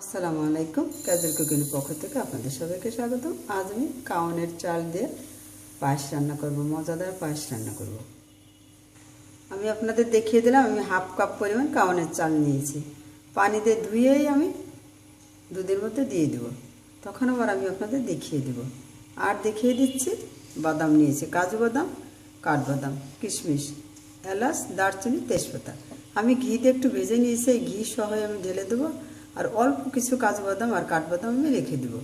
আসসালামু আলাইকুম কাজের কুকিং পক্ষ থেকে আপনাদের সবাইকে স্বাগত আজ আমি কাউনের চাল দিয়ে পায়েস রান্না করব, মজাদার পায়েস রান্না করব। আমি আপনাদের দেখিয়ে দিলাম, আমি হাফ কাপ পরিমাণ কাউনের চাল নিয়েছি। পানি দিয়ে ধুয়েই আমি দুধের মধ্যে দিয়ে দেব। তখন আবার আমি আপনাদের দেখিয়ে দেব। আর দেখিয়ে দিচ্ছি, বাদাম নিয়েছি, কাজু বাদাম, কাঠবাদাম, কিশমিশ, এলাচ, দারচিনি, তেজপাতা। আমি ঘিতে একটু ভেজে নিয়েছি ঘি সহ আমি ঢেলে দেবো। আর অল্প কিছু কাজু বাদাম আর কাঠবাদাম আমি রেখে দেবো।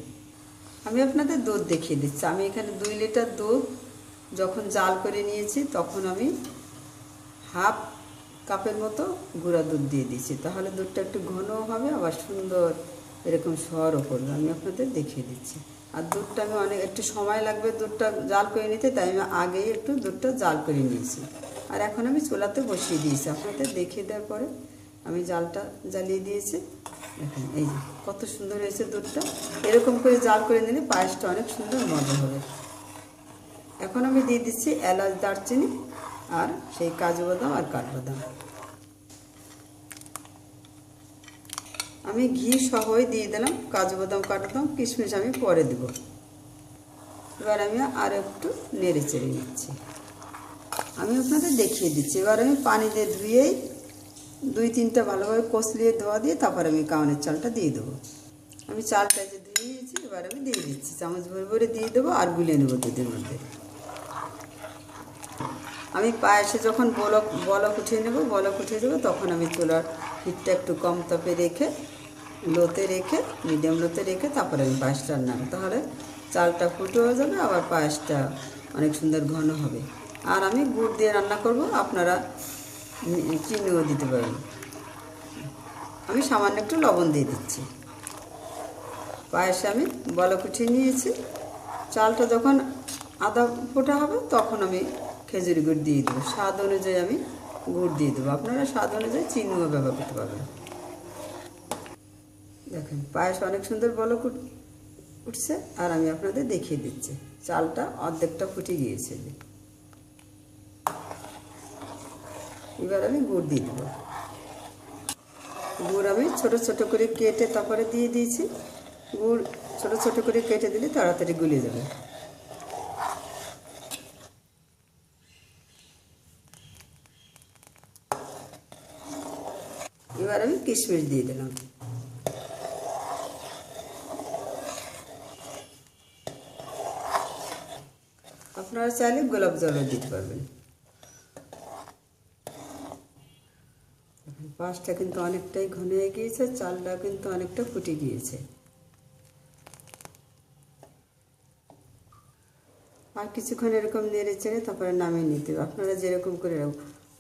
আমি আপনাদের দুধ দেখিয়ে দিচ্ছি। আমি এখানে দুই লিটার দুধ যখন জাল করে নিয়েছি, তখন আমি হাফ কাপের মতো গুঁড়া দুধ দিয়ে দিচ্ছি। তাহলে দুধটা একটু ঘনও হবে, আবার সুন্দর এরকম সরও করবে আমি আপনাদের দেখিয়ে দিচ্ছি। আর দুধটা আমি অনেক, একটু সময় লাগবে দুধটা জাল করে নিতে, তাই আমি আগেই একটু দুধটা জাল করে নিয়েছি। আর এখন আমি চুলাতে বসিয়ে দিয়েছি। আপনাদের দেখিয়ে দেওয়ার পরে আমি জালটা জ্বালিয়ে দিয়েছি। দেখুন এই যে কত সুন্দর হয়েছে দুধটা। এরকম করে জাল করে নিলে পায়েসটা অনেক সুন্দর মজা হবে। এখন আমি দিয়ে দিচ্ছি এলাচ দারচিনি আর সেই কাজু বাদাম আর কাঠবাদাম আমি ঘি সহই দিয়ে দিলাম কাজু বাদাম কাঠবাদাম কিশমিশ আমি পরে দেব। এবার আমি আর একটু নেড়ে চেড়ে নিচ্ছি। আমি আপনাদের দেখিয়ে দিচ্ছি। এবার আমি পানি দিয়ে ধুয়েই দুই তিনটা ভালোভাবে কষলিয়ে ধোয়া দিয়ে তারপর আমি কাউনের চালটা দিয়ে দেবো। আমি চালটা যে ধুয়ে নিয়েছি, এবার আমি দিয়ে দিচ্ছি। চামচ ভরে ভরে দিয়ে দেবো আর গুলিয়ে নেব দুধের মধ্যে। আমি পায়েসে যখন বলক বলক উঠিয়ে নেব, বলক উঠিয়ে দেবো, তখন আমি চুলার হিটটা একটু কম তাপে রেখে, লোতে রেখে, মিডিয়াম লোতে রেখে তারপরে আমি পায়েসটা রান্না তাহলে চালটা ফুটে হয়ে যাবে, আবার পায়েসটা অনেক সুন্দর ঘন হবে। আর আমি গুড় দিয়ে রান্না করব। আপনারা চিনিও দিতে পারেন। আমি সামান্য একটু লবণ দিয়ে দিচ্ছি। পায়েসে আমি বলক উঠিয়ে নিয়েছি। চালটা যখন আদা ফোটা হবে, তখন আমি খেজুরি গুড় দিয়ে দেবো। স্বাদ অনুযায়ী আমি গুড় দিয়ে দেবো। আপনারা স্বাদ অনুযায়ী চিনিও ব্যবহার করতে পারবেন। দেখেন, পায়েস অনেক সুন্দর বলক উঠ- উঠছে, আর আমি আপনাদের দেখিয়ে দিচ্ছি। চালটা অর্ধেকটা ফুটে গিয়েছে। এবার আমি গুড় দিয়ে দেবো। গুড় আমি ছোট ছোট করে কেটে তারপরে দিয়ে দিয়েছি। গুড় ছোট ছোট করে কেটে দিলে তাড়াতাড়ি গুলিয়ে যাবে। এবার আমি কিশমিশ দিয়ে দিলাম। আপনারা চাইলে গোলাপ জলও দিতে পারবেন। পাঁচটা কিন্তু অনেকটাই ঘন হয়ে গিয়েছে, চালটা কিন্তু অনেকটা ফুটে গিয়েছে। আর কিছুক্ষণ এরকম নেড়ে চেড়ে তারপরে নামিয়ে নিতে হবে। আপনারা যেরকম করে রাখুন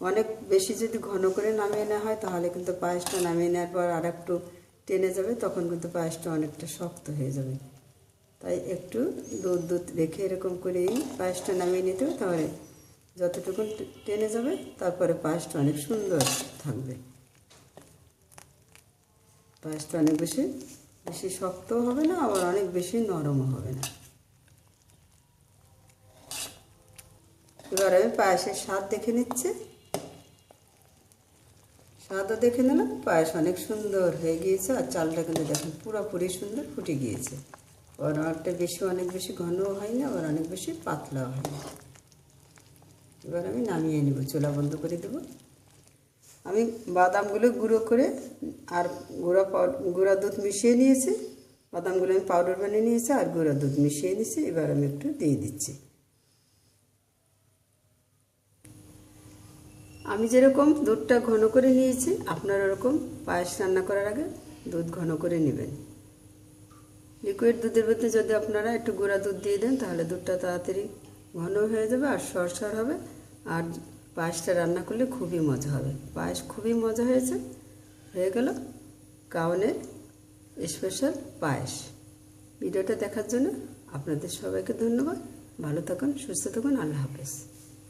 অনেক বেশি যদি ঘন করে নামিয়ে নেওয়া হয়, তাহলে কিন্তু পায়েসটা নামিয়ে নেওয়ার পর আর একটু টেনে যাবে, তখন কিন্তু পায়েসটা অনেকটা শক্ত হয়ে যাবে। তাই একটু দুধ দুধ রেখে এরকম করেই পায়েসটা নামিয়ে নিতে হবে, তাহলে যতটুকু টেনে যাবে, তারপরে পায়েসটা অনেক সুন্দর থাকবে। পায়েসটা অনেক বেশি বেশি শক্তও হবে না, আবার অনেক বেশি নরমও হবে না। এবার আমি পায়েসের স্বাদ দেখে নিচ্ছি। স্বাদও দেখে নিলাম, পায়েস অনেক সুন্দর হয়ে গিয়েছে, আর চালটা কিন্তু দেখুন পুরোপুরি সুন্দর ফুটে গিয়েছে। আবার অনেকটা বেশি, অনেক বেশি ঘনও হয় না আবার অনেক বেশি পাতলাও হয় না এবার আমি নামিয়ে নেব, চুলা বন্ধ করে দেবো। আমি বাদামগুলো গুঁড়ো করে আর গুঁড়া পাউ- গুঁড়া দুধ মিশিয়ে নিয়েছি। বাদামগুলো আমি পাউডার বানিয়ে নিয়েছি আর গুঁড়া দুধ মিশিয়ে নিয়েছি। এবার আমি একটু দিয়ে দিচ্ছি। আমি যেরকম দুধটা ঘন করে নিয়েছি, আপনারা ওরকম পায়েস রান্না করার আগে দুধ ঘন করে নেবেন। লিকুইড দুধের মধ্যে যদি আপনারা একটু গুঁড়া দুধ দিয়ে দেন, তাহলে দুধটা তাড়াতাড়ি ঘন হয়ে যাবে আর সরসর হবে। আর পায়েসটা রান্না করলে খুবই মজা হবে। পায়েস খুবই মজা হয়েছে। হয়ে গেল কাউনের স্পেশাল পায়েস। ভিডিওটা দেখার জন্য আপনাদের সবাইকে ধন্যবাদ। ভালো থাকুন, সুস্থ থাকুন। আল্লাহ হাফেজ।